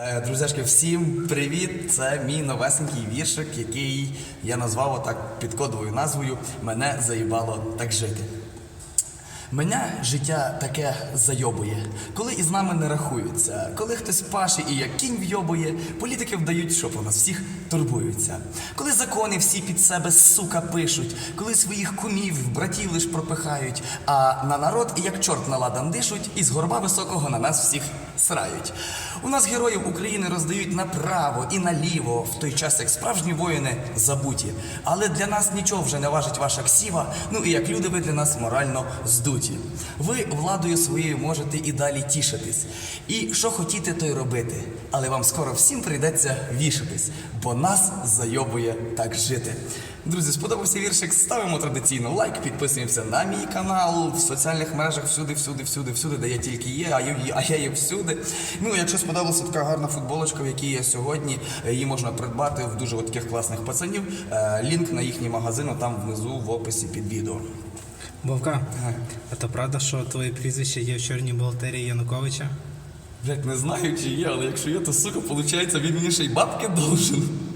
Е, Друзяшки, всім привіт! Це мій новесенький віршик, який я назвав отак під кодовою назвою Мене заїбало так жити. Мене життя таке зайобує, коли із нами не рахуються, коли хтось паше і як кінь вйобує, політики вдають, що про нас всіх турбуються. Коли закони всі під себе сука пишуть, коли своїх кумів, братів лиш пропихають, а на народ як чорт на ладан дишуть, і з горба високого на нас всіх срають. У нас героїв України роздають направо і наліво, в той час як справжні воїни забуті. Але для нас нічого вже не важить ваша ксіва, ну і як люди ви для нас морально здуті. Ви владою своєю можете і далі тішитись. І що хотіте, то й робити. Але вам скоро всім прийдеться вішатись, бо нас зайобує так жити. Друзі, сподобався віршик. Ставимо традиційно лайк, підписуємося на мій канал в соціальних мережах всюди, всюди, всюди, всюди, де я тільки є, а я, а я є всюди. Ну, якщо сподобалася така гарна футболочка, в якій я сьогодні, е, її можна придбати в дуже таких класних пацанів. Е, Лінк на їхній магазин там внизу в описі під відео. Вовка, а то правда, що твоє прізвище є в чорній бухгалтерії Януковича? Блять, не знаю, чи є, але якщо є, то сука, виходить, він мені ще й бабки должен.